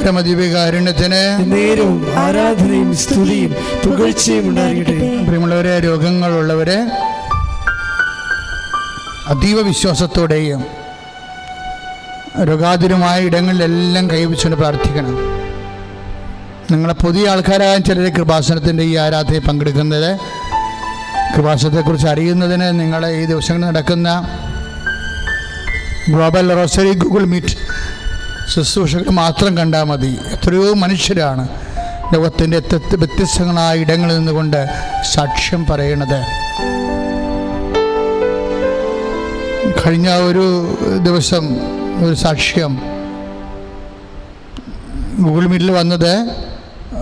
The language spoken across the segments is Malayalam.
പരമദിവ്യകാരുണ്യത്തിന് നേരവും ആരാധനയും സ്തുതിയും പുകഴ്ചയും ഉണ്ടാകട്ടെ. പ്രിയമുള്ളവരെ രോഗങ്ങളുള്ളവരെ അതീവ വിശ്വാസത്തോടെയും രോഗാതുരമായ ഇടങ്ങളിലെല്ലാം കൈവച്ചുകൊണ്ട് പ്രാർത്ഥിക്കണം. നിങ്ങളെ പുതിയ ആൾക്കാരായ ചിലർ കൃപാസനത്തിന്റെ ഈ ആരാധനയിൽ പങ്കെടുക്കുന്നത് കൃപാസനത്തെക്കുറിച്ച് അറിയുന്നതിന് നിങ്ങളെ ഈ ദിവസങ്ങളിൽ നടക്കുന്ന ഗ്ലോബൽ റോസറി ഗൂഗിൾ മീറ്റ് ശുശ്രൂഷകൾ മാത്രം കണ്ടാൽ മതി. എത്രയോ മനുഷ്യരാണ് ലോകത്തിന്റെ വ്യത്യസ്ത- വ്യത്യസ്തങ്ങളായ ഇടങ്ങളിൽ നിന്നുകൊണ്ട് സാക്ഷ്യം പറയണത്. കഴിഞ്ഞ ഒരു ദിവസം ഒരു സാക്ഷ്യം ഗൂഗിൾ മീറ്റിൽ വന്നത്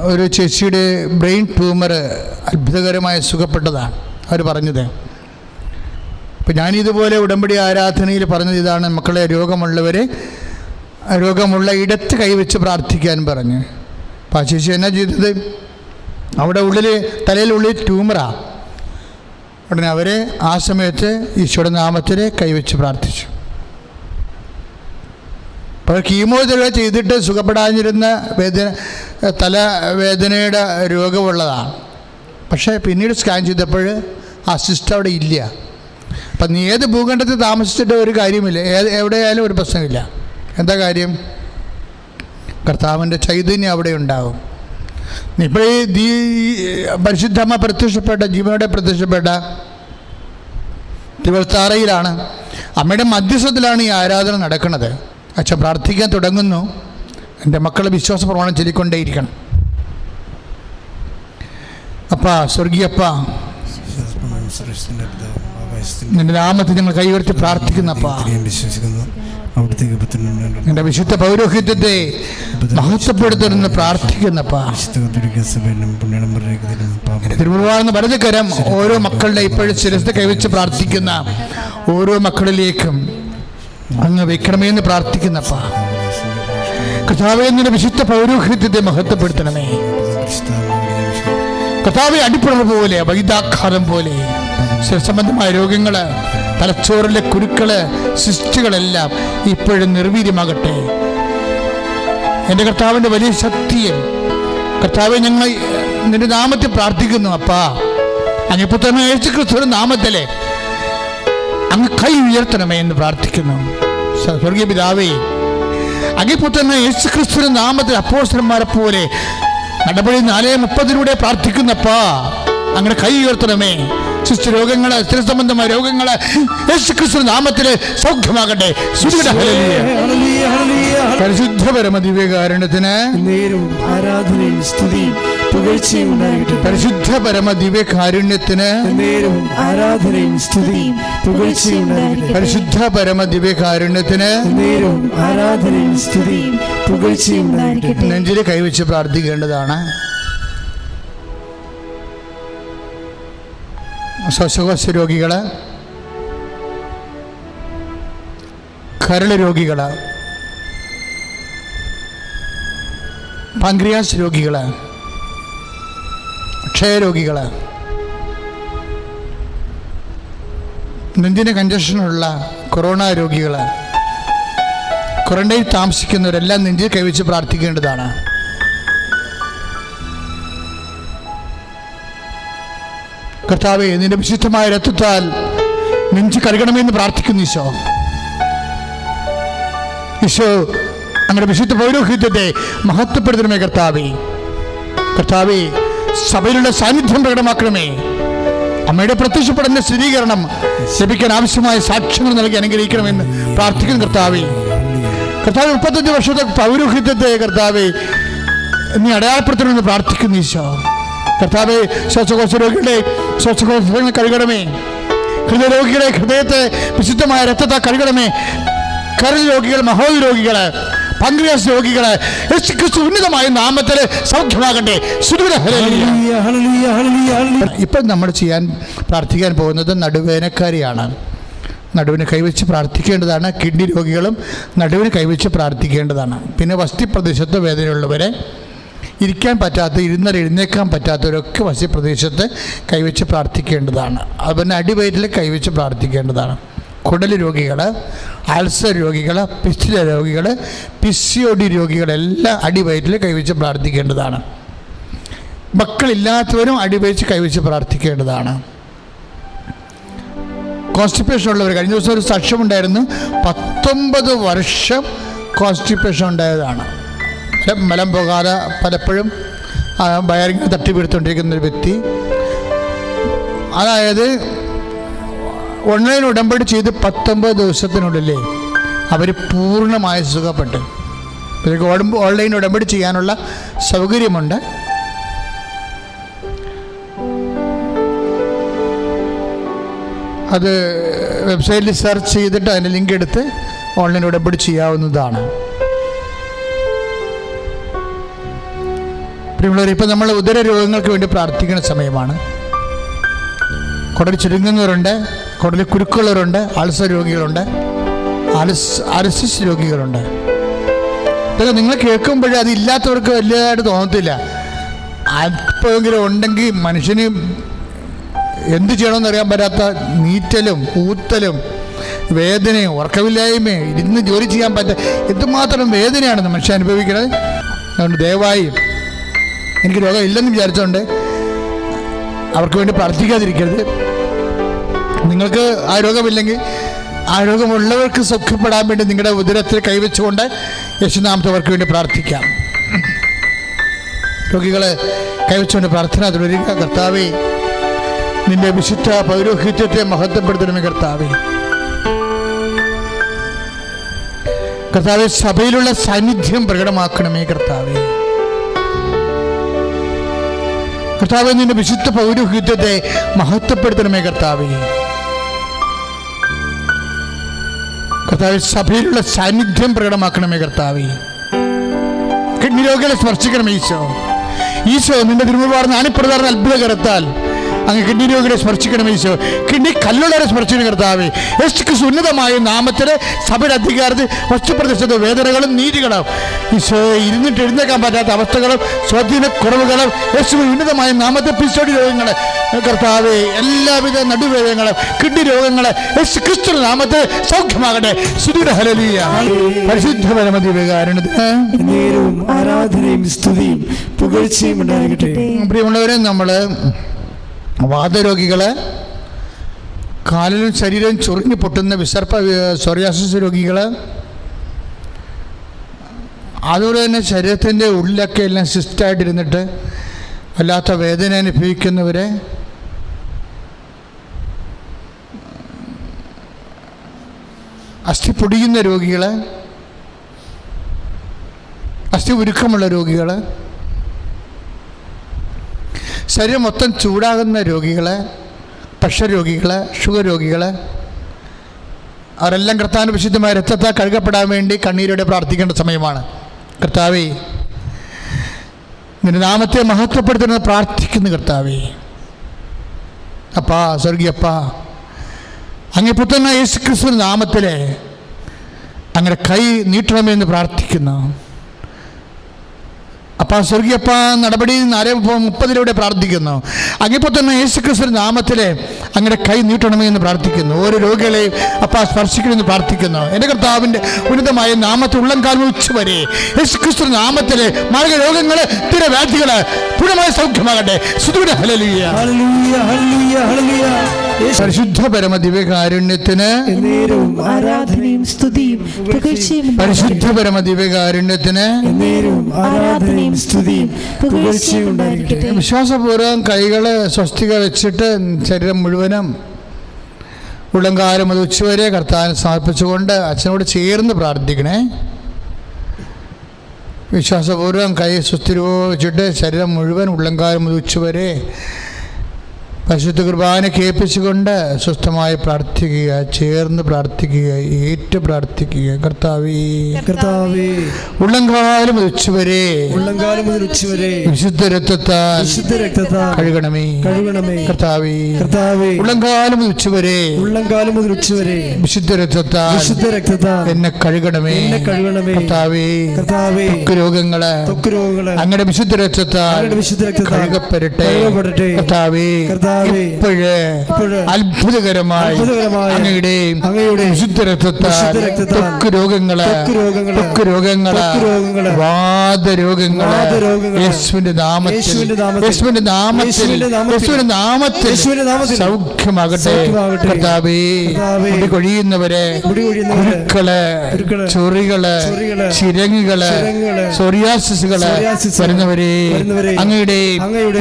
ഒരു ചേച്ചിയുടെ ബ്രെയിൻ ട്യൂമർ അത്ഭുതകരമായി സുഖപ്പെട്ടതാണ്. അവർ പറഞ്ഞത്. അപ്പം ഞാനിതുപോലെ ഉടമ്പടി ആരാധനയിൽ പറഞ്ഞത് ഇതാണ്. മക്കളെ രോഗമുള്ളവർ രോഗമുള്ള ഇടത്ത് കൈവച്ച് പ്രാർത്ഥിക്കാൻ പറഞ്ഞു. അപ്പോൾ ആ ചേച്ചി എന്നാ ചെയ്തത്? അവിടെ ഉള്ളിൽ തലയിലുള്ളിൽ ട്യൂമറാണ് ഉടനെ അവർ ആ സമയത്ത് ഈശോയുടെ നാമത്തിൽ കൈവച്ച് പ്രാർത്ഥിച്ചു. അപ്പോൾ കീമോതെറാപ്പി ചെയ്തിട്ട് സുഖപ്പെടാതിരുന്ന വേദന തലവേദനയുടെ രോഗമുള്ളതാണ് പക്ഷേ പിന്നീട് സ്കാൻ ചെയ്തപ്പോൾ ആ സിസ്റ്റം അവിടെ ഇല്ല. അപ്പം നീ ഏത് ഭൂഖണ്ഡത്തിൽ താമസിച്ചിട്ട് ഒരു കാര്യമില്ല. ഏത് എവിടെയായാലും ഒരു പ്രശ്നമില്ല. എന്താ കാര്യം? കർത്താവിന്റെ ചൈതന്യം അവിടെ ഉണ്ടാവും. ഇപ്പോൾ ഈ ദീ പരിശുദ്ധമ്മ പ്രത്യക്ഷപ്പെട്ട ജീവനോടെ പ്രത്യക്ഷപ്പെട്ട തിരുവത്താറയിലാണ് അമ്മയുടെ മധ്യസ്ഥത്തിലാണ് ഈ ആരാധന നടക്കുന്നത്. അച്ഛൻ പ്രാർത്ഥിക്കാൻ തുടങ്ങുന്നു. എന്റെ മക്കളെ വിശ്വാസ പ്രമാണം ചൊല്ലിക്കൊണ്ടേയിരിക്കണം. അപ്പ സ്വർഗീയപ്പ നിന്റെ നാമത്തിൽ ഞങ്ങൾ കൈവർത്തി പ്രാർത്ഥിക്കുന്നപ്പാ വിശ്വസിക്കുന്നു. നിന്റെ വിശുദ്ധ പൗരോഹിത്യത്തെ മഹത്വപ്പെടുത്തണമെന്ന് പ്രാർത്ഥിക്കുന്നപ്പ തിരുമുറുവാണെന്ന് വലതുകരം ഓരോ മക്കളുടെ ഇപ്പോഴും ശിരസ് കൈവച്ച് പ്രാർത്ഥിക്കുന്ന ഓരോ മക്കളിലേക്കും അങ്ങ് വെക്കണമേ എന്ന് പ്രാർത്ഥിക്കുന്നപ്പ നിന്റെ വിശുദ്ധ പൗരോഹിത്യത്തെ മഹത്വപ്പെടുത്തണമേ. കഥാവെ അടിപ്പുറ പോലെ വൈദാഘാതം പോലെ സംബന്ധമായ രോഗങ്ങൾ തലച്ചോറിലെ കുരുക്കൾ സിസ്റ്റുകളെല്ലാം ഇപ്പോഴും നിർവീര്യമാകട്ടെ. എന്റെ കർത്താവിന്റെ വലിയ ശക്തിയെ കർത്താവെ ഞങ്ങൾ നിന്റെ നാമത്തിൽ പ്രാർത്ഥിക്കുന്നു അപ്പാ. അങ്ങ് പുത്രനെ യേശു ക്രിസ്തുവിന്റെ നാമത്തിലെ അങ്ങ് കൈ ഉയർത്തണമേ എന്ന് പ്രാർത്ഥിക്കുന്നു. സ്വർഗീയ പിതാവേ അങ്ങ് പുത്രനെ യേശു ക്രിസ്തുവിന്റെ നാമത്തിൽ അപ്പോസ്റ്റന്മാരെ പോലെ നടപടി നാലേ മുപ്പതിലൂടെ പ്രാർത്ഥിക്കുന്നപ്പാ അങ്ങനെ കൈ ഉയർത്തണമേ. ശിശു സ്ത്രീ സ്ഥിര സംബന്ധമായ രോഗങ്ങൾ യേശു ക്രിസ്തു നാമത്തിൽ സൗഖ്യമാകട്ടെ ഹല്ലേലൂയ. പരിശുദ്ധ പരമ ആരാധനയും സ്തുതിയും പുകഴ്ചയും പരിശുദ്ധ പരമ ദിവ്യകാരുണ്യത്തിന് നേരവും ആരാധനയും സ്തുതിയും പുകഴ്ചയും പരിശുദ്ധ പരമ ദിവ്യകാരുണ്യത്തിന് നേരവും ആരാധനയും സ്തുതിയും പുകഴ്ചയും ഉണ്ടായിരിക്കട്ടെ നെഞ്ചിൽ കൈവച്ച് പ്രാർത്ഥിക്കേണ്ടതാണ്. ശ്വാസകോശ രോഗികൾ കരൾ രോഗികൾ പാങ്ക്രിയാസ് രോഗികൾ ക്ഷയരോഗികൾ നെഞ്ചിന് കഞ്ചക്ഷനുള്ള കൊറോണ രോഗികൾ ക്വാറന്റൈൻ താമസിക്കുന്നവരെല്ലാം നെഞ്ചിൽ കൈവച്ച് പ്രാർത്ഥിക്കേണ്ടതാണ്. കർത്താവെ നിന്റെ വിശുദ്ധമായ രക്തത്താൽ നെഞ്ചു കഴുകണമെന്ന് പ്രാർത്ഥിക്കുന്നു ഈശോ. ഈശോ അങ്ങനെ വിശുദ്ധ പൗരോഹിത്യത്തെ മഹത്വപ്പെടുത്തണമേ കർത്താവെ. കർത്താവെ സഭയിലുള്ള സാന്നിധ്യം പ്രകടമാക്കണമേ. അമ്മയുടെ പ്രത്യക്ഷപ്പെടുന്ന സ്ഥിരീകരണം ലഭിക്കാൻ ആവശ്യമായ സാക്ഷ്യങ്ങൾ നൽകി അനുഗ്രഹിക്കണമെന്ന് പ്രാർത്ഥിക്കുന്നു കർത്താവെ. കർത്താവ് മുപ്പത്തഞ്ച് വർഷത്തെ പൗരോഹിത്യത്തെ കർത്താവെ നീ അടയാളപ്പെടുത്തണമെന്ന് പ്രാർത്ഥിക്കുന്നു ഈശോ. കർത്താവെ ശ്വാസകോശ രോഗികളെ ശ്വാസകോശങ്ങൾ കഴുകണമേ ഹൃദയരോഗികളെ ഹൃദയത്തെ വിശുദ്ധമായ രക്തത്തെ കഴുകണമേ കരൾ രോഗികൾ മഹോദ രോഗികൾ പങ്ക്രിയാസ് രോഗികൾ ക്രിസ്തു ഉന്നതമായ നാമത്തിൽ സൗഖ്യമാകട്ടെ. ഇപ്പം നമ്മൾ ചെയ്യാൻ പ്രാർത്ഥിക്കാൻ പോകുന്നത് നടുവേനക്കാരിയാണ്. നടുവിന് കൈവച്ച് പ്രാർത്ഥിക്കേണ്ടതാണ്. കിഡ്നി രോഗികളും നടുവിന് കൈവച്ച് പ്രാർത്ഥിക്കേണ്ടതാണ്. പിന്നെ വസ്തി പ്രദേശത്ത് വേദനയുള്ളവരെ ഇരിക്കാൻ പറ്റാത്ത ഇരുന്നാൽ എഴുന്നേക്കാൻ പറ്റാത്തവരൊക്കെ മത്സ്യപ്രദേശത്ത് പ്രദേശത്ത് കൈവച്ച് പ്രാർത്ഥിക്കേണ്ടതാണ്. അതുപോലെ തന്നെ അടിവയറ്റിൽ കൈവച്ച് പ്രാർത്ഥിക്കേണ്ടതാണ്. കുടൽ രോഗികൾ അൾസർ രോഗികൾ പിസ്റ്റില രോഗികൾ പിസിഒഡി രോഗികളെല്ലാം അടിവയറ്റിൽ കൈവച്ച് പ്രാർത്ഥിക്കേണ്ടതാണ്. മക്കളില്ലാത്തവരും അടിവയച്ച് കൈവച്ച് പ്രാർത്ഥിക്കേണ്ടതാണ്. കോൺസ്റ്റിപ്പേഷൻ ഉള്ളവർ കഴിഞ്ഞ ദിവസം ഒരു സാക്ഷ്യമുണ്ടായിരുന്നു പത്തൊമ്പത് വർഷം കോൺസ്റ്റിപ്പേഷൻ ഉണ്ടായതാണ്. മലം പോകാതെ പലപ്പോഴും വയറിങ് തട്ടി വീഴ്ത്തുകൊണ്ടിരിക്കുന്ന ഒരു വ്യക്തി. അതായത് ഓൺലൈൻ ഉടമ്പടി ചെയ്ത് പത്തൊമ്പത് ദിവസത്തിനുള്ളിലേ അവർ പൂർണമായി സുഖപ്പെട്ടു. ഇവർക്ക് ഓൺലൈൻ ഉടമ്പടി ചെയ്യാനുള്ള സൗകര്യമുണ്ട്. അത് വെബ്സൈറ്റിൽ സെർച്ച് ചെയ്തിട്ട് അതിന്റെ ലിങ്ക് എടുത്ത് ഓൺലൈൻ ഉടമ്പടി ചെയ്യാവുന്നതാണ്. പ്രിയമുള്ളവർ ഇപ്പം നമ്മൾ ഉദര രോഗങ്ങൾക്ക് വേണ്ടി പ്രാർത്ഥിക്കുന്ന സമയമാണ്. കുടൽ ചുരുങ്ങുന്നവരുണ്ട് കുടൽ കുരുക്കുള്ളവരുണ്ട് അൾസർ രോഗികളുണ്ട് അലസ് അലസിസ് രോഗികളുണ്ട്. ഇതൊക്കെ നിങ്ങൾ കേൾക്കുമ്പോഴേ അത് ഇല്ലാത്തവർക്ക് വലിയതായിട്ട് തോന്നത്തില്ല. അല്പമെങ്കിലും ഉണ്ടെങ്കിൽ മനുഷ്യന് എന്ത് ചെയ്യണമെന്ന് അറിയാൻ പറ്റാത്ത നീറ്റലും ഊത്തലും വേദനയും ഉറക്കമില്ലായ്മയും ഇരുന്ന് ജോലി ചെയ്യാൻ പറ്റ എന്തുമാത്രം വേദനയാണ് മനുഷ്യൻ അനുഭവിക്കുന്നത്. അതുകൊണ്ട് ദയവായി എനിക്ക് രോഗം ഇല്ലെന്ന് വിചാരിച്ചുകൊണ്ട് അവർക്ക് വേണ്ടി പ്രാർത്ഥിക്കാതിരിക്കരുത്. നിങ്ങൾക്ക് ആ രോഗമില്ലെങ്കിൽ ആ രോഗമുള്ളവർക്ക് സുഖപ്പെടാൻ വേണ്ടി നിങ്ങളുടെ ഉദരത്തിൽ കൈവച്ചുകൊണ്ട് യേശുനാമത്തെ അവർക്ക് വേണ്ടി പ്രാർത്ഥിക്കാം. രോഗികളെ കൈവച്ചുകൊണ്ട് പ്രാർത്ഥന തുടരുക. കർത്താവേ നിന്റെ വിശുദ്ധ പൗരോഹിത്യത്തെ മഹത്വപ്പെടുത്തണമേ കർത്താവേ. കർത്താവെ സഭയിലുള്ള സാന്നിധ്യം പ്രകടമാക്കണമേ കർത്താവേ. കർത്താവെ നിന്റെ വിശുദ്ധ പൗരോഹിത്യത്തെ മഹത്വപ്പെടുത്തണമേ കർത്താവേ. കർത്താവ് സഭയിലുള്ള സാന്നിധ്യം പ്രകടമാക്കണമേ കർത്താവേ. കിഡ്നി രോഗികളെ സ്പർശിക്കണമേ ഈശോ. ഈശോ നിന്റെ തിരുമുപാർന്ന് അണിപ്രധാന അത്ഭുത കരത്താൽ അങ്ങ് കിഡ്നി രോഗികളെ സ്പർശിക്കണം ഈശോ കിഡ്നി കല്ലുള്ളവരെ സ്പർശിക്കണം കർത്താവേ. യേശുക്ക് സുന്നതമായ നാമത്തിൽ സഭയുടെ അധികാരത്തിൽ വസ്തുപ്രദേശത്തെ വേദനകളും നീതികളും. ഈശോ ഇരുന്നിട്ട് എഴുന്നേക്കാൻ പറ്റാത്ത അവസ്ഥകളും സ്വാധീന കുറവുകളും യേശു ഉന്നതമായ നാമത്തെ പിസോഡി രോഗങ്ങൾ കർത്താവെ എല്ലാവിധ നടുവേദനങ്ങളും കിഡ്നി രോഗങ്ങളെ യേശു ക്രിസ്തു നാമത്തെ സൗഖ്യമാകട്ടെ സുദൂര ഹലലിയ പരിശുദ്ധ പരമതി വികാരണത്തിന് ആരാധനയും സ്തുതിയും പുകഴ്ചയും ഉണ്ടായിരിക്കട്ടെ. പ്രിയമുള്ളവരെ നമ്മൾ വാദരോഗികൾ കാലിലും ശരീരം ചുരുങ്ങി പൊട്ടുന്ന വിസർപ്പ സൊറിയാസിസ് രോഗികൾ അതുപോലെ തന്നെ ശരീരത്തിന്റെ ഉള്ളിലൊക്കെ എല്ലാം സിസ്റ്റായിട്ടിരുന്നിട്ട് വല്ലാത്ത വേദന അനുഭവിക്കുന്നവരെ അസ്ഥി പൊടിയുന്ന രോഗികൾ അസ്ഥി ഉരുക്കമുള്ള രോഗികൾ ശരീരം മൊത്തം ചൂടാകുന്ന രോഗികളെ പ്രഷർ രോഗികളെ ഷുഗർ രോഗികളെ അവരെല്ലാം കർത്താവിന് വിശുദ്ധമായ രക്തത്താൽ കഴുകപ്പെടാൻ വേണ്ടി കണ്ണീരോടെ പ്രാർത്ഥിക്കേണ്ട സമയമാണ്. കർത്താവേ നിന്റെ നാമത്തെ മഹത്വപ്പെടുത്തുന്നത് പ്രാർത്ഥിക്കുന്നു കർത്താവേ. അപ്പാ സ്വർഗീയപ്പാ അങ്ങേ പുത്രനായ യേശു ക്രിസ്തു നാമത്തിലെ അങ്ങനെ കൈ നീട്ടണമെന്ന് പ്രാർത്ഥിക്കുന്നു. അപ്പാ സ്വർഗീയപ്പ നടപടി നാല് മുപ്പതിലൂടെ പ്രാർത്ഥിക്കുന്നു. അങ്ങിപ്പോൾ തന്നെ യേശു ക്രിസ്തു നാമത്തിലെ അങ്ങയുടെ കൈ നീട്ടണമേ എന്ന് പ്രാർത്ഥിക്കുന്നു. ഓരോ രോഗികളെയും അപ്പം സ്പർശിക്കണമെന്ന് പ്രാർത്ഥിക്കുന്നു. എന്റെ കർത്താവിന്റെ ഉന്നതമായ നാമത്തിൽ ഉള്ളം കാലം ഉച്ചവരെ യേശു ക്രിസ്തു നാമത്തിലെ മാർഗ രോഗങ്ങൾ സ്ഥിരവ്യാധികൾ പൂർണമായ സൗഖ്യമാകട്ടെ. സുദൂര ഹലലിയ ഹല്ലേലൂയ ഹല്ലേലൂയ യേശു പരിശുദ്ധ പരമ ദിവ്യകാരുണ്യത്തിന് ആരാധനയും സ്തുതിയും പുകഴ്ചയും പരിശുദ്ധ പരമ ദിവ്യകാരുണ്യത്തിന് ആരാധനയും സ്തുതിയും പുകഴ്ചയും ഉണ്ടായിരിക്കട്ടെ വിശ്വാസപൂർവം കൈകളെ സ്വസ്തിക വെച്ചിട്ട് ശരീരം മുഴുവനും ഉള്ളംകാലം അത് ഉച്ചവരെ കർത്താവിന് സമർപ്പിച്ചുകൊണ്ട് അച്ഛനോട് ചേർന്ന് പ്രാർത്ഥിക്കണേ. വിശ്വാസപൂർവം കൈ സുസ്ഥിരവോ വെച്ചിട്ട് ശരീരം മുഴുവൻ ഉള്ളംകാലം മുതൽ ഉച്ചവരെ പരിശുദ്ധ കുർബാന കേൾപ്പിച്ചുകൊണ്ട് സ്വസ്ഥമായി പ്രാർത്ഥിക്കുക ചേർന്ന് പ്രാർത്ഥിക്കുക ഏറ്റു പ്രാർത്ഥിക്കുക. കർത്താവേ. കർത്താവേ. ഉള്ളംകാലം മുതൽ ഉച്ചവരെ ഉള്ളംകാലം മുതൽ ഉച്ചവരെ വിശുദ്ധ രക്തത്താൽ വിശുദ്ധ രക്തത്താൽ കഴുകണമേ. കഴുകണമേ. കർത്താവേ. കർത്താവേ. ഉള്ളംകാലം മുതൽ ഉച്ചവരെ ഉള്ളംകാലം മുതൽ ഉച്ചവരെ വിശുദ്ധ രക്തത്താൽ വിശുദ്ധ രക്തത്താൽ എന്നെ കഴുകണമേ. എന്നെ കഴുകണമേ. കർത്താവേ. കർത്താവേ. ത്വക്ക് രോഗങ്ങൾ ത്വക്ക് രോഗങ്ങൾ അങ്ങയുടെ വിശുദ്ധ രക്തത്താൽ അങ്ങയുടെ വിശുദ്ധ രക്തത്താൽ കഴുകപ്പെടട്ടെ. കഴുകപ്പെടട്ടെ. കർത്താവേ കർത്താവേ. കർത്താവേ. ഇപ്പോഴ് അത്ഭുതകരമായി അങ്ങയുടെ വിശുദ്ധ രക്തത്താൽ രോഗങ്ങൾ രോഗങ്ങൾ വാദരോഗങ്ങൾ യേശുവിന്റെ നാമത്തിൽ യേശുവിന്റെ നാമത്തിൽ യേശുവിന്റെ നാമത്തിൽ സൗഖ്യമാകട്ടെ. കർത്താവേ. മുടി കൊഴിയുന്നവരെ കുരുക്കൾ ചൊറികൾ ചിരങ്ങുകൾ സൊറിയാസിസുകൾ വരുന്നവരെ അങ്ങയുടെ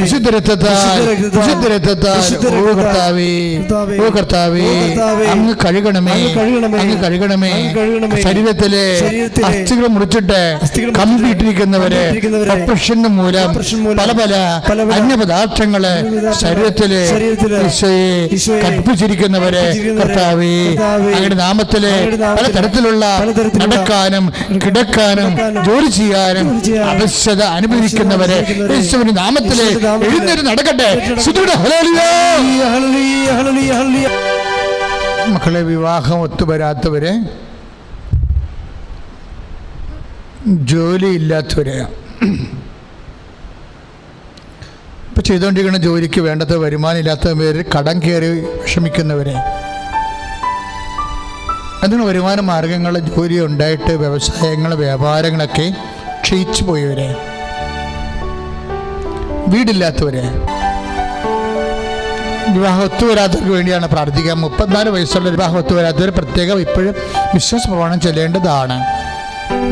വിശുദ്ധ രക്തത്താൽ വിശുദ്ധ രക്തത്താൽ, കർത്താവേ അങ്ങ് കഴുകണമേ അങ്ങ് കഴുകണമേ, ശരീരത്തിലെ അസ്ഥികൾ മുറിച്ചിട്ട് കമ്പിട്ടിരിക്കുന്നവരെ കമ്പിയിട്ടിരിക്കുന്നവരെ, മൂലം പല പല അന്യപദാർത്ഥങ്ങൾ ശരീരത്തിലെ കടുപ്പിച്ചിരിക്കുന്നവരെ, കർത്താവേ അങ്ങയുടെ നാമത്തിലെ പല തരത്തിലുള്ള നടക്കാനും കിടക്കാനും ജോലി ചെയ്യാനും അവശ്യത അനുഭവിക്കുന്നവരെ നാമത്തിലെ എഴുന്നേറ്റ് നടക്കട്ടെ ഹല്ലേലൂയ, ഹല്ലേലൂയ. മക്കളെ വിവാഹം ഒത്തുവരാത്തവരെ ജോലിയില്ലാത്തവരെ ഇപ്പം ചെയ്തുകൊണ്ടിരിക്കുന്ന ജോലിക്ക് വേണ്ടത് വരുമാനം ഇല്ലാത്ത പേര് കടം കയറി വിഷമിക്കുന്നവരെ. അതിന് വരുമാന മാർഗങ്ങൾ ജോലി ഉണ്ടായിട്ട് വ്യവസായങ്ങൾ വ്യാപാരങ്ങളൊക്കെ ക്ഷയിച്ചു പോയവരെ. വീടില്ലാത്തവരെ. വിവാഹം ഒത്തുവരാത്തവർക്ക് വേണ്ടിയാണ് പ്രാർത്ഥിക്കുക. മുപ്പത്തിനാല് വയസ്സുള്ള വിവാഹം ഒത്തുവരാത്തവർ പ്രത്യേകം ഇപ്പോഴും വിശ്വാസ പ്രമാണം ചെല്ലേണ്ടതാണ്.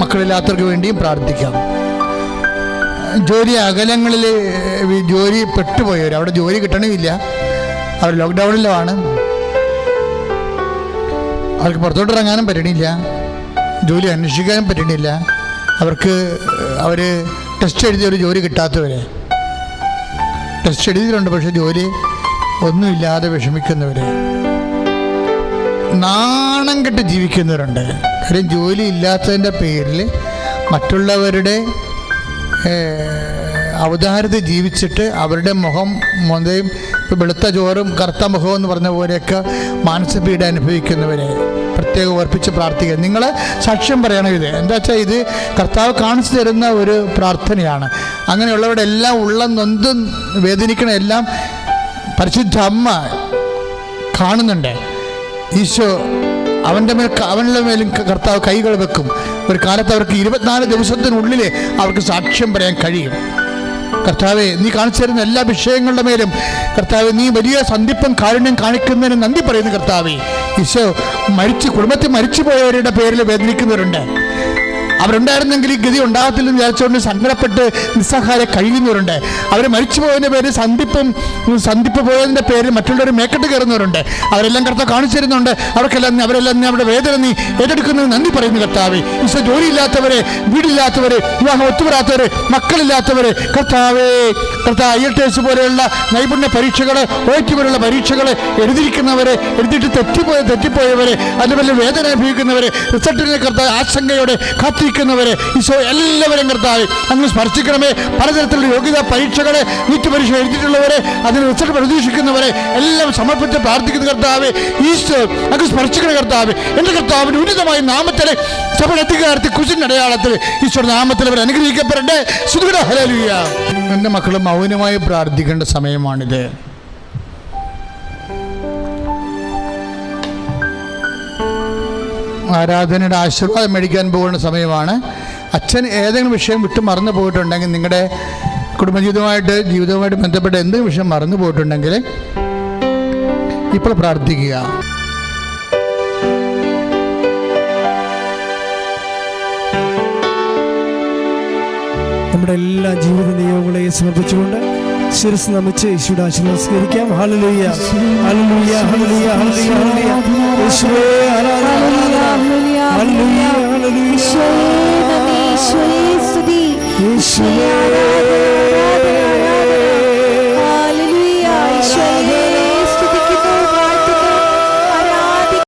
മക്കളില്ലാത്തവർക്ക് വേണ്ടിയും പ്രാർത്ഥിക്കാം. ജോലി അകലങ്ങളിൽ ജോലി പെട്ടുപോയവർ അവിടെ ജോലി കിട്ടണമില്ല. അവർ ലോക്ക്ഡൗണിലാണ്. അവർക്ക് പുറത്തോട്ട് ഇറങ്ങാനും പറ്റണില്ല. ജോലി അന്വേഷിക്കാനും പറ്റണില്ല. അവർക്ക് അവർ ടെസ്റ്റ് എഴുതിയ ഒരു ജോലി കിട്ടാത്തവരെ. ടെസ്റ്റ് എഴുതിയിട്ടുണ്ട് പക്ഷേ ജോലി ഒന്നുമില്ലാതെ വിഷമിക്കുന്നവര്. നാണം കെട്ട് ജീവിക്കുന്നവരുണ്ട്. കാര്യം ജോലി ഇല്ലാത്തതിന്റെ പേരിൽ മറ്റുള്ളവരുടെ അവതാരത്തിൽ ജീവിച്ചിട്ട് അവരുടെ മുഖം മുതയും ഇപ്പോൾ വെളുത്ത ചോറും കറുത്ത മുഖവും എന്ന് പറഞ്ഞ പോലെയൊക്കെ മാനസപീഠ അനുഭവിക്കുന്നവരെ പ്രത്യേകം ഓർപ്പിച്ച് പ്രാർത്ഥിക്കുക. നിങ്ങൾ സാക്ഷ്യം പറയണം ഇത്. എന്താ വെച്ചാൽ ഇത് കർത്താവ് കാണിച്ചു തരുന്ന ഒരു പ്രാർത്ഥനയാണ്. അങ്ങനെയുള്ളവരുടെ എല്ലാം ഉള്ള നൊന്തും വേദനിക്കണ എല്ലാം പരിശുദ്ധ അമ്മ കാണുന്നുണ്ട്. ഈശോ അവന്റെ മേൽ അവന്റെ മേലും കർത്താവ് കൈകൾ വെക്കും. ഒരു കാലത്ത് അവർക്ക് ഇരുപത്തിനാല് ദിവസത്തിനുള്ളിൽ അവർക്ക് സാക്ഷ്യം പറയാൻ കഴിയും. കർത്താവെ നീ കാണിച്ചു തരുന്ന എല്ലാ വിഷയങ്ങളുടെ മേലും കർത്താവ് നീ വലിയ സന്ധിപ്പും കാരുണ്യം കാണിക്കുന്നതിന് നന്ദി പറയുന്നു കർത്താവേ. ഈശോ മരിച്ച് കുടുംബത്തിൽ മരിച്ചു പോയവരുടെ പേരിൽ വേദനിക്കുന്നവരുണ്ട്. അവരുണ്ടായിരുന്നെങ്കിൽ ഈ ഗതി ഉണ്ടാകത്തില്ലെന്ന് വിചാരിച്ചുകൊണ്ട് സങ്കടപ്പെട്ട് നിസ്സഹാരെ കഴിയുന്നവരുണ്ട്. അവർ മരിച്ചു പോയതിന്റെ പേര് സന്ധിപ്പും സന്ധിപ്പ് പോയതിന്റെ പേര് മറ്റുള്ളവർ മേക്കെട്ട് കയറുന്നവരുണ്ട്. അവരെല്ലാം കർത്താവ് കാണിച്ചു തരുന്നുണ്ട് അവർക്കെല്ലാം അവരെല്ലാം നീ അവരുടെ വേദന നീ ഏറ്റെടുക്കുന്നത് നന്ദി പറയുന്നു കർത്താവ്. ഈശോ ജോലിയില്ലാത്തവരെ വീടില്ലാത്തവരെ വിവാഹം ഒത്തുവരാത്തവരെ മക്കളില്ലാത്തവരെ കർത്താവേ കർത്താവ് ഐ എൽ ടി എസ് പോലെയുള്ള നൈപുണ്യ പരീക്ഷകൾ ഒ ടി പോലുള്ള പരീക്ഷകൾ എഴുതിയിരിക്കുന്നവരെ എഴുതിയിട്ട് തെറ്റിപ്പോയ തെറ്റിപ്പോയവരെ അതുപോലെ വേദന അനുഭവിക്കുന്നവരെ റിസൾട്ടിനെ കർത്താവ് ആശങ്കയോടെ കാത്തിരിക്കുന്നവരെ ഈശോ എല്ലാവരും കർത്താവ് അങ്ങ് സ്പർശിക്കണമേ. പലതരത്തിലുള്ള യോഗ്യതാ പരീക്ഷകളെ നീറ്റ് പരീക്ഷ എഴുതിയിട്ടുള്ളവരെ അതിന് റിസൾട്ട് പ്രതീക്ഷിക്കുന്നവരെ എല്ലാം സമർപ്പിച്ച് പ്രാർത്ഥിക്കുന്ന കർത്താവ്. ഈശോ അങ്ങ് സ്പർശിക്കണ കർത്താവ്. എന്റെ കർത്താവിന്റെ ഉന്നതമായ നാമത്തിൽ സഭയെത്തിക്കാർത്തി കുശിന്റെ അടയാളത്തിൽ ഈശോയുടെ നാമത്തിൽ അവർ അനുഗ്രഹിക്കപ്പെടട്ടെ. സുഖ ഹലലുയ എന്റെ മക്കൾ മൗനമായി പ്രാർത്ഥിക്കേണ്ട സമയമാണിത്. ആരാധനയുടെ ആശീർവാദം മേടിക്കാൻ പോകുന്ന സമയമാണ്. അച്ഛൻ ഏതെങ്കിലും വിഷയം വിട്ട് മറന്നു പോയിട്ടുണ്ടെങ്കിൽ നിങ്ങളുടെ കുടുംബജീവിതമായിട്ട് ജീവിതവുമായിട്ട് ബന്ധപ്പെട്ട എന്തെങ്കിലും വിഷയം മറന്നു പോയിട്ടുണ്ടെങ്കിൽ ഇപ്പോൾ പ്രാർത്ഥിക്കുക. നമ്മുടെ എല്ലാ ജീവിത നിയോഗങ്ങളെയും സമർപ്പിച്ചുകൊണ്ട് ശിരസ് നമിച്ച് യേശുടെ ആശീർവാദം സ്വീകരിക്കാം. ഹല്ലേലൂയ. Hallelujah hallelujah hallelujah. യേശുവേ ഹല്ലേലൂയ ഹല്ലേലൂയ. യേശുവേ സ്തുതി. യേശുവേ